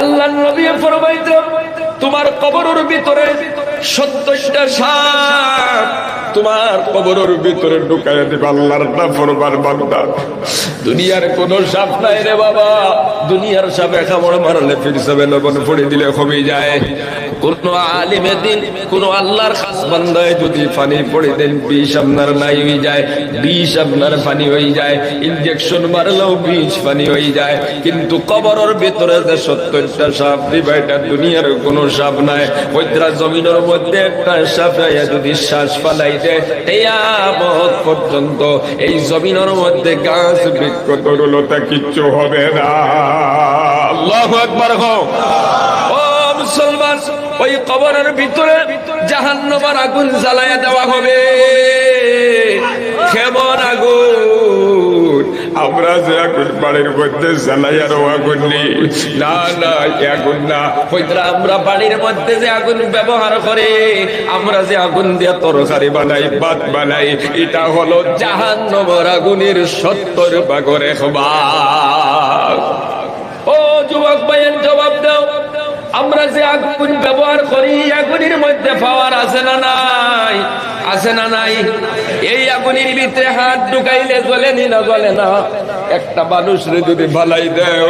আল্লাহ নবী ফরমাইত, তোমার কবরের ভিতরে সত্তরটা সাপ তোমার কবরের ভিতরে ঢুকাই দেবে আল্লাহর না ফরবার বান্দা। দুনিয়ার কোন সাপ নাই রে বাবা, দুনিয়ার সাপে কামড় মারলে ফিরসাবে লবণ পড়ে দিলে কমে যায়। কোন আলিমে দিন, কোন আল্লাহর যায় সাপ নাই ওইটা জমিনের মধ্যে একটা সাপ যদি শ্বাস ফালাই দেয় পর্যন্ত এই জমিনের মধ্যে গাছ বৃক্ষ কিচ্ছু হবে না। মুসলমান ওই কবরের ভিতরে জাহান্নামের আগুন জ্বালায়া দেওয়া হবে। কেমন আগুন? আমরা যে আগুন বাড়ির মধ্যে জ্বালাইয়ার আগুন নেই। না না আগুন না। হইতরা আমরা বাড়ির মধ্যে যে আগুন ব্যবহার করে আমরা যে আগুন দিয়ে তরকারি বানাই ভাত বানাই এটা হলো জাহান্নামের আগুনের সত্তর ভাগের একবার ও যুবক ভাইয়ের জবাব দাও। আমরা যে আগুন ব্যবহার করি, আগুনের মধ্যে পাওয়ার আছে না নাই? আছে না নাই? এই আগুনের ভিতরে হাত ঢুকাইলে জ্বলে নি না জ্বলে না? একটা মানুষ যদি ভালাই দেয়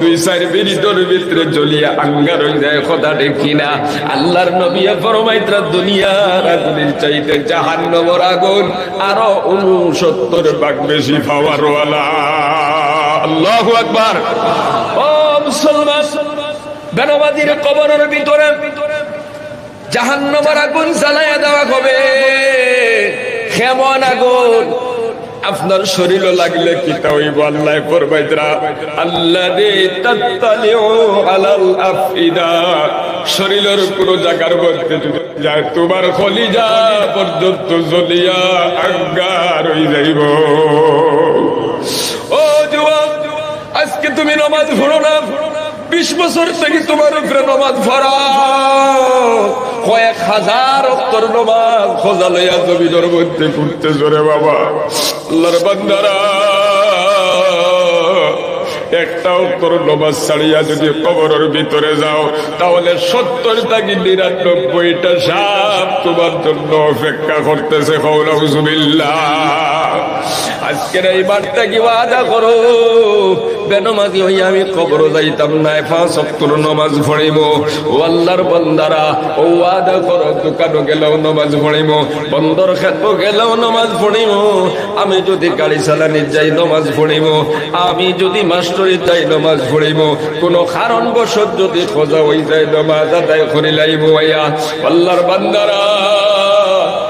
দুই চার মিনিটের ভিতরে জ্বলিয়া আঙ্গার হয়ে যায়, কথা দেখি না আল্লাহর নবী ফরমাইত্রা, দুনিয়ার আগুনের চাইতে জাহান্নমর আগুন আরও উনসত্তর ভাগ বেশি পাওয়ার ওয়ালা আল্লাহু আকবার। ও মুসলমান! বেনবাদীর কবরের ভিতরে জাহান্নমের আগুন জ্বালাইয়া দেওয়া হবে। কেমন আগুন? আপনার শরীর লাগলে কি শরীরের তোমার কলিজা পর্যন্ত হয়ে যাইব। আজকে তুমি নমাজ পড়ো না। বিশ বছর থেকে তোমার উপরে নমাজ ভরা কয়েক হাজার অক্তর নমাজ খোঁজা লইয়া জমিনের মধ্যে ঘুরতে জোরে বাবা। আল্লাহর বান্দারা, একটা অক্ষর নমাজ ছাড়িয়া যদি কবরের ভিতরে যাও, তাহলে সত্তর থেকে নিরানব্বইটা সাপ তোমার জন্য অপেক্ষা করতেছে কৌরবিল্লা আজকের এই বার্তা কি ওয়াদা করো? বেনমাজি হইয়া আমি কবর যাইতাম না পাঁচ অক্টর নমাজ পড়িব। ও আল্লাহর বন্দারা, ও ওয়াদা করো, দোকানও গেলেও নমাজ পড়িব, বন্দর খেত গেলেও নমাজ পড়িব। আমি যদি গাড়ি চালানি যাই নমাজ পড়িব, আমি যদি মাস্টরি যাই নমাজ পড়িব, কোনো কারণ বশত যদি খোঁজা হয়ে যায়, নমাজ আদায় করি লাইব আইয়া আল্লাহর বান্দারা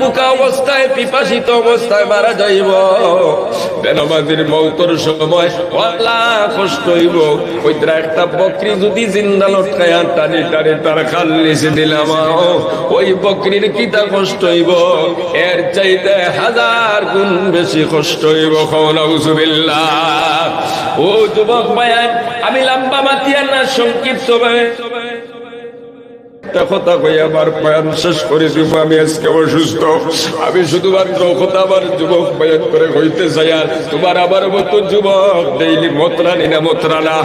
বুকা অবস্থায়, পিপাসিত অবস্থায় মারা যাইব। মৌতর সময় কষ্ট হইব। ওই তারা একটা বকরি যদি জিন্দা লটকায়া টানি টানি তার দিলাম ওই বকরির কিতা কষ্ট হইব? এর চাইতে হাজার গুণ বেশি কষ্ট হইব খৌলাউজুবিল্লাহ ও যুবক মায়ান আমি লম্বা মাতিয়ার না, সংক্ষিপ্ত একটা কথা কই শেষ করে আমি আজকে অসুস্থ। আমি শুধুমাত্র কথা আমার যুবক বয়ান করে হইতে আর তোমার আবার মতো যুবক, ডেইলি মতরানি না মতরানা।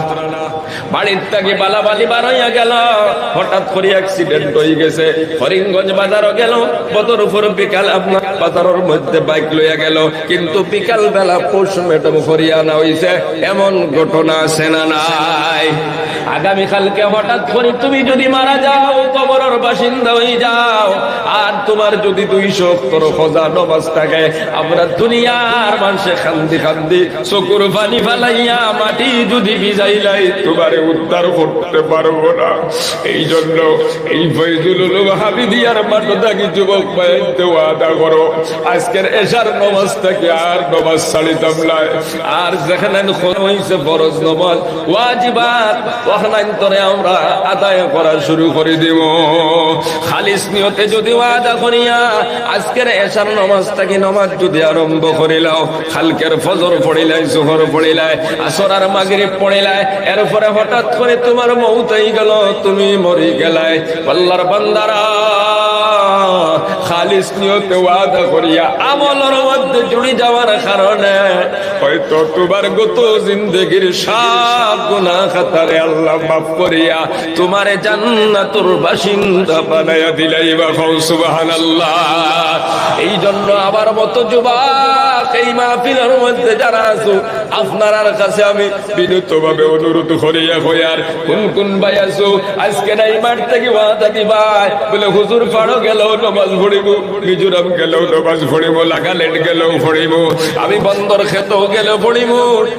বাড়ির থেকে বালাবালি গেল। হঠাৎ করে অ্যাক্সিডেন্ট হয়ে গেছে। বাজারও গেল। উপর বিকাল আপনার বাজারের মধ্যে বাইক লইয়া গেল। কিন্তু বিকাল বেলা হরিয়ানা হইছে। এমন ঘটনা হঠাৎ করে তুমি যদি মারা যাও, কবরের বাসিন্দা হয়ে যাও। আর তোমার যদি দুইশো তোর খোঁজা নমাজ থাকে, আমরা দুনিয়ার মানুষে খান্দি খান্দি চকুর পানি ফালাইয়া মাটি যদি ভিজাইলাই তোমারে উদ্ধার করতে পারব না। এই জন্য এই ফৈজুল হাবি দিয়ার মাঠ থাকি যুবক ভাইতে ওয়াদা করো। আজকের এশার নমাজ থেকে আর নমাজ ছাড়িতাম নাই আর যেখানে হয়েছে ফরজ নমাজ, ওয়াজিবাত ওখানে আমরা আদায় করা শুরু করে দিব। খালিস নিয়তে যদি ওয়াদা করিয়া আজকের এশার নমাজ থেকে নমাজ যদি আরম্ভ করিলাও, খালকের ফজর পড়িলাই জোহর পড়িলাই আসর আর মাগরিব পড়িলাই এরপরে এরপরে হঠাৎ করে তোমার মৌতাই গেল তুমি মরি গেলায় পাল্লার বান্দারা খালিস নিয়তে ওয়াদা করিয়া আমলের মধ্যে জুড়ে যাওয়ার কারণে হয়তো তোমার গত জিন্দগির সব গুনাহ খাতারে আল্লাহ মাফ করিয়া তোমারে জান্নাতুর বাসিন্দা বানায়া দিলাই বা সুবহানাল্লাহ। এই জন্য আবার মতো যুবক, এই মাহফিলের মধ্যে যারা আছো, আপনার কাছে আমি বিনীতভাবে অনুরোধ করিয়া হইয়ার কোন কোন ভাই আছো? আজকে নাই মাঠ থেকে ওয়াদা দিবাই বলে, হুজুর পাড়ো গেল, নমাজ পড়িব মিজোরাম গেলেও নমাজ ফড়িব লাগালেট গেলেও ফড়িব, আমি বন্দর খেতেও গেলেও ফড়িব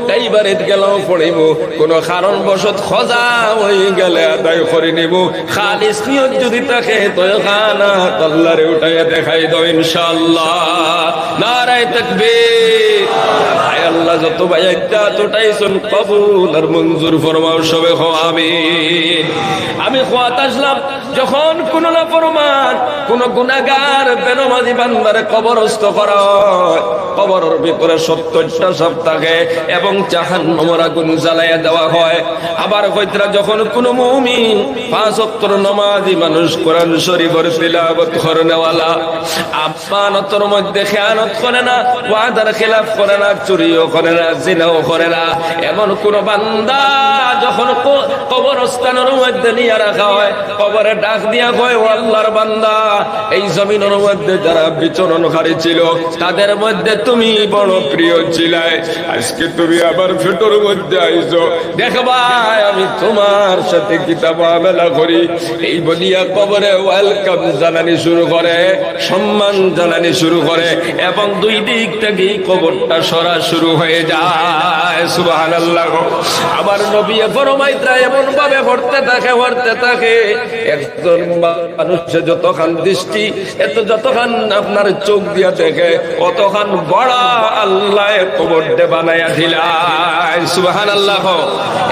ড্রাইভারেত গেলেও ফড়িব, কোন কারণ বশত খজা হয়ে গেলে আদায় করে নিব। খালিস নিয়ত যদি থাকে তো খানা আল্লাহরে উঠাইয়া দেখাই দাও ইনশাল্লাহ নারায় তকবীর। যত ভাই একটা কবুল আর মঞ্জুর ফরমাও সবে হো আমিন। আমি খোয়াত আসলাম, যখন কোন না কোন বেনমাজি বান্দারে কবরস্থ কবরের ভিতরে সত্তরটা এবং জাহান্নামের আগুন জ্বালাইয়া দেওয়া হয়। আবার যখন কোন মুমিন পাঁচ নামাজি মানুষ কোরআন শরীফের তিলাওয়াত করে নেওয়ালা আব্বানতর মধ্যে খেয়ানত করে না, ওয়াদার খেলাফ করে না, চুরিও করে না জিনাও করে না এমন কোন বান্দা যখন কবরস্থানের মধ্যে নিয়ে রাখা হয়, কবরে ডাক দিয়া কয় আল্লাহর বান্দা, এই জমিনের মধ্যে যারা বিচরণকারী ছিল, তাদের মধ্যে তুমি বড় প্রিয় ছিলাই আজকে তুমি আবার ফেটোর মধ্যে আইছো। দেখবা আমি তোমার সাথে কিতাব আমেলা করি। এই বলিয়া কবরে ওয়েলকাম জানানি শুরু করে, সম্মান জানানি শুরু করে এবং দুই দিক থেকে কবরটা সরা শুরু হয়ে যায় সুবাহান আল্লাহ আমার নবী ফরমাইত্রা এমন ভাবে ভরতে থাকে ভরতে থাকে, একজন মানুষের যতখান দৃষ্টি, এত যতখান আপনার চোখ দেখে, অতখান আল্লাহ কবর বানাইয়া দিলাই সুবাহান আল্লাহ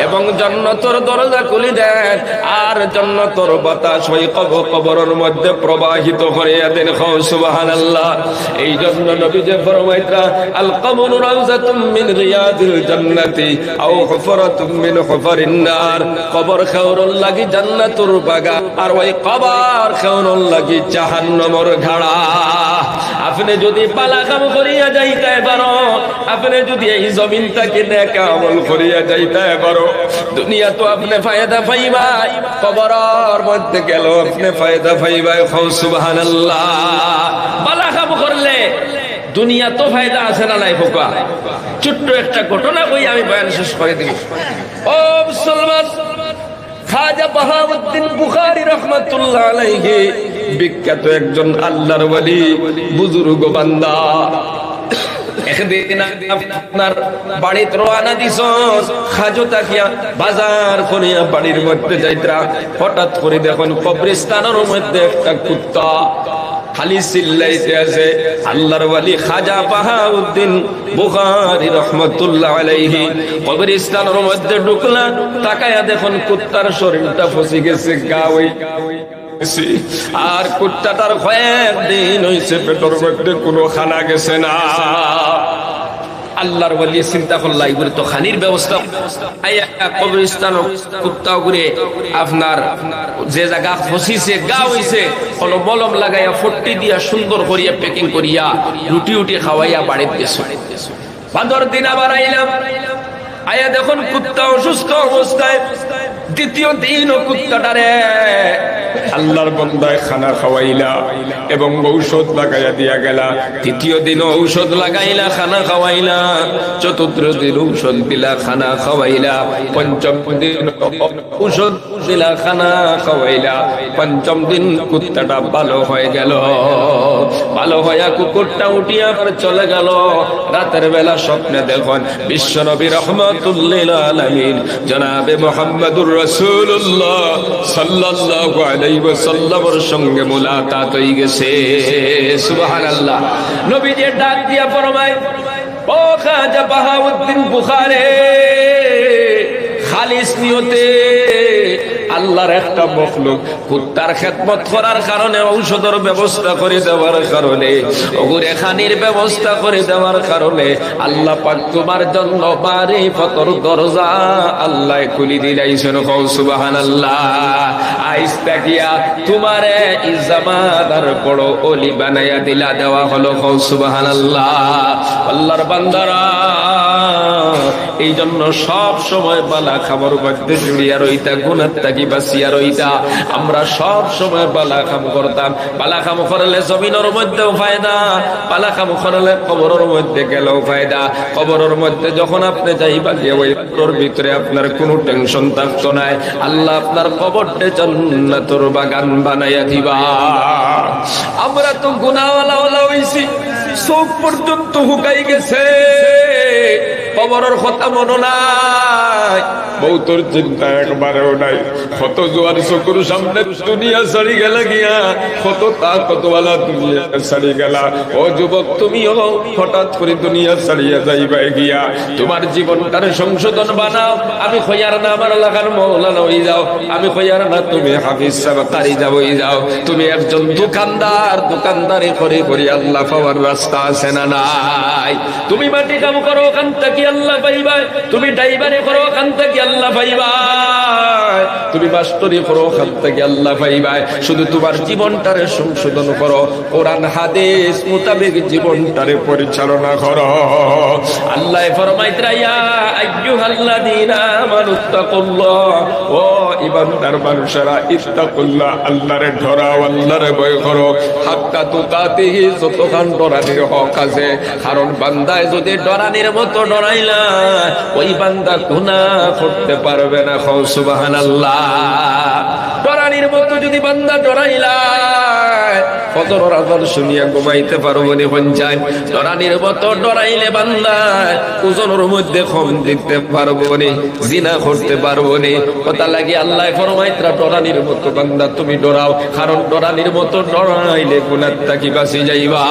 এবং জন্নতর দরজা খুলি দেন, আর জন্নতর বাতাস ওই কব, কবরের মধ্যে প্রবাহিত করিয়া দেন সুবাহান আল্লাহ এই জন্য নবী যে ফরমাইত্রা আল কবর রাউজাতুম মিন রিয়াদিল জান্নাতি, আও হুফরাতুম মিন হুফারিন নার। কবর খাওরল লাগি জান্নাতুর বাগা আর ওই কবর খাওরল লাগি জাহান্নামের ঘাড়া। আপনি যদি পালা কাম করিয়া যাইতে পারো, আপনি যদি এই জমিনটাকে নেকা আমল করিয়া যাইতে পারো, দুনিয়া তো আপনি ফায়দা পাইবাই, কবরের মধ্যে গেল আপনি ফায়দা পাইবাই। খাও সুবহানাল্লাহ। পালা কাম করলে দুনিয়া তো ফায়দা আছে না নাই ফোকা ছোট্ট একটা ঘটনা কই আমি বয়ান শেষ করে দিব। ও মুসলমান, খাজা বাহাউদ্দিন বুখারী রহমাতুল্লাহ আলাইহি, বিখ্যাত একজন আল্লাহর ওলি বুজুর্গ বান্দা। দিছ খাজো তাকিয়া বাজার করিয়া বাড়ির মধ্যে যাইত্রা হঠাৎ করে দেখুন কবরিস্তানের মধ্যে একটা কুত্তা। খালি চিল্লাইতে আছে। আল্লাহর ওয়ালি খাজা বাহাউদ্দিন বুখারী রহমাতুল্লাহ আলাইহি। কবরস্থানের মধ্যে ঢুকলা, তাকায়া দেখুন কুত্তার শরীরটা ফসে গেছে গাওই আর কুত্তাটার কয়েকদিন হইছে, পেটর মধ্যে কোনো খানা গেছে না। আল্লাহর বলি চিন্তা করলা এগুলো তো খানির ব্যবস্থা। কবরস্থান কুত্তা করে আপনার যে জায়গা ফসিছে গা হইছে কোনো মলম লাগাইয়া, ফট্টি দিয়া সুন্দর করিয়া প্যাকিং করিয়া, রুটি উটি খাওয়াইয়া বাড়িতে গেছো বান্দর দিন আবার আইলাম। আয়া দেখুন কুত্তা অসুস্থ অবস্থায়। দ্বিতীয় দিন ও কুত্তাটারে আল্লাহর বন্দায় খানা খাওয়াইলা এবং ঔষধ লাগাইয়া দিয়া গেলা। তৃতীয় দিন ঔষধ লাগাইলা, খানা খাওয়াইলা। চতুর্থ দিন ঔষধ দিলা, খানা খাওয়াইলা। পঞ্চম দিন ঔষধ দিলা, খানা খাওয়াইলা। পঞ্চম দিন কুত্তাটা ভালো হয়ে গেল। ভালো হইয়া কুকুরটা উঠিয়া করে চলে গেল। রাতের বেলা স্বপ্নে দেখুন বিশ্ব নবী রহমতুল্লিল আলমিন, জনাবে মোহাম্মদুর রসুল্লাহ সাল্লাল্লাহু আলাইহি ওয়াসাল্লামের সঙ্গে মুলাকাত হয়ে গেছে। সুবহানাল্লাহ। নবী যে ডাক দিয়া ফরমায়, ও খাজা বাহাউদ্দিন বুখারে, খালিস নিয়তে আল্লাহর একটা মখলুক, কুত্তার খেদমত করার কারণে ঔষধের ব্যবস্থা করে দেওয়ার কারণে খানির ব্যবস্থা করে দেওয়ার কারণে আল্লাহ পাক তোমার জন্য বারে ফতর দরজা আল্লাহ খুলি দিলাইছেন কৌ গিয়া তোমারে ইজামাদার বড় অলি বানাইয়া দিলা, দেওয়া হলো কৌ সুবহানাল্লাহ। আল্লাহর বান্দারা এই জন্য সব সময় বালা খাবার মধ্যে জুড়িয়া রইতা বাসিয়া রইতা আমরা সব সময় বালা খাম করতাম। বালা খাম করলে জমিনের মধ্যেও ফায়দা বালা খাম করলে কবরের মধ্যে গেলেও ফায়দা। কবরের মধ্যে যখন আপনি যাইবা, গিয়ে ওই কবরের ভিতরে আপনার কোনো টেনশন থাকতো নাই আল্লাহ আপনার কবরটা জান্নাতের বাগান বানাইয়া দিবা। আমরা তো গুনাওয়ালা ওলা হইছি, চোখ পর্যন্ত হুকাই গেছে। কবরের কথা মনে নাই। বৌতর চিন্তা একবারেও নাই। কত জোয়ার চকুর সামনে দুনিয়া ছাড়ি গেলা গিয়া। কত তা কতওয়ালা দুনিয়া ছাড়ি গেলা। ও যুবক তুমিও হঠাৎ করে দুনিয়া ছাড়িয়া যাইবা গিয়া। তোমার জীবনটারে সংশোধন বানাও। আমি খয়ার না, আমার এলাকার মৌলানা হয়ে যাও। আমি খয়ার না, তুমি হাফিজ সাহেব কারি যাব যাও। তুমি একজন দোকানদার, দোকানদারি করে করি আল্লাহ পাওয়ার রাস্তা আছে না নাই? তুমি মাটি কাম করো, ওখান থেকে আল্লাহ পাইবা তুমি ড্রাইভারি করো ওখান থেকে আল্লাহ পাইবা তুমি মাস্টরি করো ওখান থেকে আল্লাহ পাইবা শুধু তোমার জীবনটারে সংশোধন করো। কোরআন, হাদিস মোতাবেক জীবনটারে পরিচালনা করো। আল্লাহ ফরমাইতরা ইয়া আইয়ুহাল্লাযীনা আমানুত্তাকুল্লাহ ও মানুষেরা, ইত্তাকুল্লাহ, আল্লাহরে আল্লাহরে ভয় করো। হাক্কা তুকাতিহি যতক্ষণ ডরানির হক আছে, কারণ বান্দায় যদি ডরানির মতো ডরাইলা ওই বান্দা গুনা করতে পারবে না হৌ সুবাহান আল্লাহ ডরানির মতো যদি বান্দা ডরাইলা ফজর আজান শুনিয়া ঘুমাইতে পারব নি পঞ্চায়েত ডরানির মতো ডরাইলে বান্দা ওজনের মধ্যে কম দিতে পারব নি জিনা করতে পারব নি কথা লাগে আল্লাহ ফরমাইতরা ডরানির মতো বান্দা, তুমি ডরাও। কারণ ডরানির মতো ডরাইলে গুনার তাকি বাঁচি যাইবা?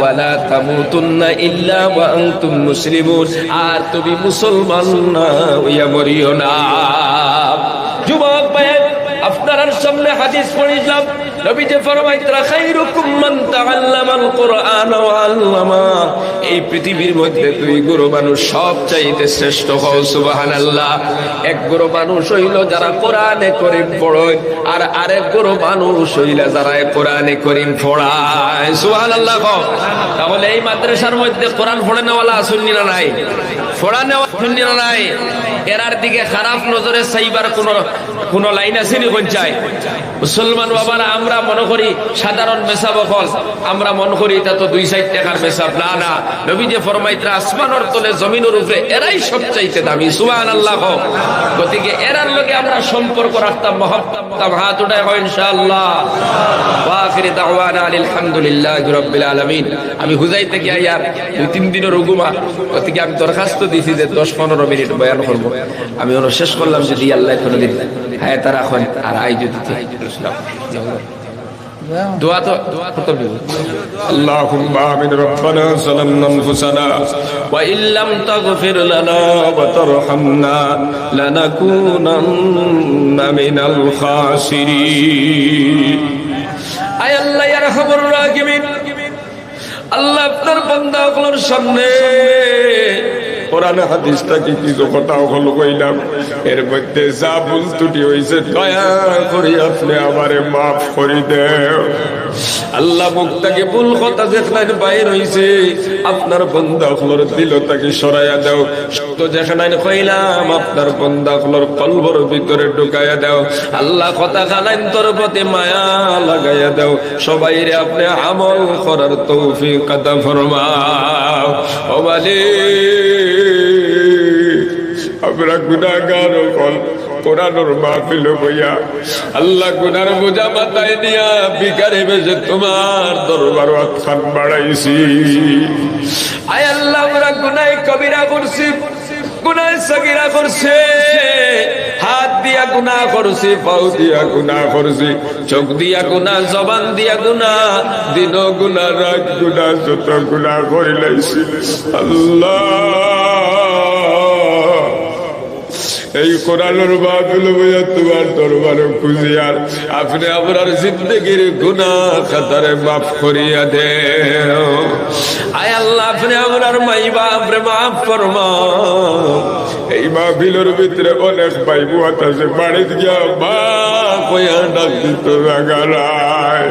ওয়ালা তামুতুন্না ইল্লা ওয়া আনতুম মুসলিমুন। আর তুমি মুসলমান না, হইয়া মরিও না। যুবক ভাই আপনার সামনে হাদিস পড়িলাম। নবী যে ফরমাইতরা খাইরুকুম মান তাআল্লামাল কুরআন আল্লামা। এই পৃথিবীর মধ্যে দুই গুরু মানুষ সব চাইতে শ্রেষ্ঠ হও, সুবহানাল্লাহ। এক গুরু মানুষ হইল যারা কোরআনে করিম পড়য়, আর আরেক গুরু মানুষ হইল যারা কোরআনে করিম পড়ায়। সুবহানাল্লাহ কও। তাহলে এই মাদ্রাসার মধ্যে কোরআন পড়ে নেওয়ালা আসুননি না নাই? পড়া নেওয়া শুননি নাই? এরার দিকে খারাপ নজরে চাইবার কোন কোন লাইন আছে নি পঞ্চায় মুসলমান বাবারা, আমরা মনে করি সাধারণ মেসাব আমরা মনে করি এটা তো দুই সাইড টাকার মেসাব। না না। নবী যে ফরমাইতরা তলে জমিনের উপরে এরাই সবচাইতে দামি আল্লাহ গতিকে এরার লগে আমরা সম্পর্ক রাখতাম হাত উঠায় হয় ইনশাআল্লাহ। দাওয়ানা রাব্বিল আলামিন। আমি হুজাই থেকে আইয়ার দুই তিন দিনের রুগুমা গতিকে আমি দরখাস্ত দিছি যে দশ পনেরো মিনিট বয়ান করব। আমি ওরা শেষ করলাম যদি আল্লাহ কোনো দিন হ্যাঁ তারা এখন আর আই যদি দোয়া তো দোয়া করতে হবে اللهم آمين ربنا ظلمنا أنفسنا وإن لم تغفر لنا وترحمنا لنكونن من الخاسرين আয় আল্লাহ ইয়ারহামুর রাহিমিন আল্লাহ আপনার বান্দাগুলোর সামনে কোরআন হাদিসটা কি কথা হল কইলাম। এর মধ্যে যা ভুল ত্রুটি হয়েছে দয়া করে আপনি আমারে মাফ করে দেও আল্লাহ মুক্তাকে ভুল কথা যেখানে বাইর হইছে, আপনার বন্দা হলোর দিল তাকে সরাইয়া দাও। তো যেখানে কইলাম, আপনার বন্দা হলোর কলবর ভিতরে ঢুকাইয়া দাও। আল্লাহ কথা খানাইন তোর প্রতি মায়া লাগাইয়া দাও। সবাই রে আপনি আমল করার তৌফিক কথা ফরমাও। ও মালিক। আমরা গুণাগার ফল কোরআনোর মাহফিল হইয়া আল্লাহ গুনার বোঝা মাথায় নিয়া বিকারে বেজে তোমার দরবার খান বাড়াইছি। আয় আল্লাহ আমরা গুনায় কবিরা করছি, গুনায় সগিরা করছে। দিয়া করছি, পাও দিয়া গুনাহ করছি, চোখ দিয়া গুনাহ জবান দিয়া গুনাহ দিন গুনা রাত গুনা যত গুনা করিলাইছি আল্লাহ! এই কোরআনের বাদুল বইয়া তোমার দরবারে খুঁজিয়ার আপনি আপনার জিন্দগির গুনা খাতারে মাফ করিয়া দে আয় আল্লাহ, আপনি আমার মাই বাপরে মাফ ফরমাও। এই মাহফিলের ভিতরে অনেক ভাই বুয়াত আছে বাড়িতে গিয়া বা কইয়া ডাক দিত জাগারায়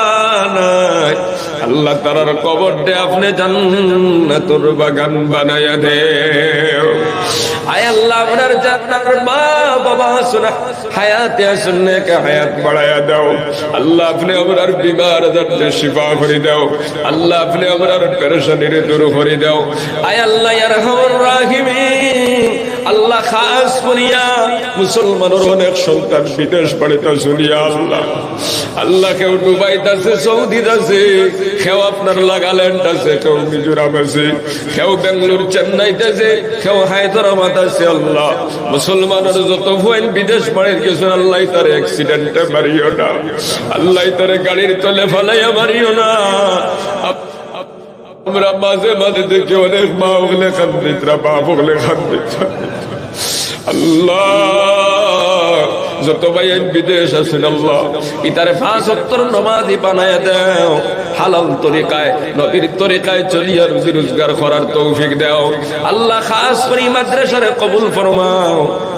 আল্লাহ কবর দে আপনি জান্নাতুর বাগান বানায়া দে। আয় আল্লাহ, আপনার জান্নাতের মা বাবা সুনা হায়াতে শুননে কে হায়াত বাড়াইয়া দাও। আল্লাহ আপনি আমার বিমার দর্দে শিফা করে দাও। আল্লাহ আপনি আমার পেরেশানির দূর করে দাও। আয় আল্লাহ, ইয়ারহামুর রাহিমিন। আল্লাহ খাস করিয়া মুসলমানের অনেক সন্তান বিদেশ বাড়িতে শুনিয়া আল্লাহ। আল্লাহ কেউ দুবাইতে আছে, সৌদিত আছে কেউ আপনার লাগাল্যান্ড আছে কেউ মিজোরাম আছে কেউ বেঙ্গলোর চেন্নাইতে আছে কেউ হায়দ্রাবাদ আছে আল্লাহ। মুসলমানের যত ভয়েন বিদেশ বাড়ির কিছু আল্লাহ তার অ্যাক্সিডেন্টে মারিও না। আল্লাহ তার গাড়ির তলে ফেলাইয়া মারিও না। আমরা মাঝে মাঝে দেখি অনেক মা ওগুলো খান্দিতরা বাপ ওগুলো খান্দিত আল্লাহ, যত ভাই বিদেশ আছেন আল্লাহ, ইতারে পাঁচ সত্তর নমাজি বানায় দেও, হালাল তরিকায়, নবীর তরিকায় চলিয়া রুজি রোজগার করার তৌফিক দেও। আল্লাহ খাস করে মাদ্রাসারে কবুল ফরমাও।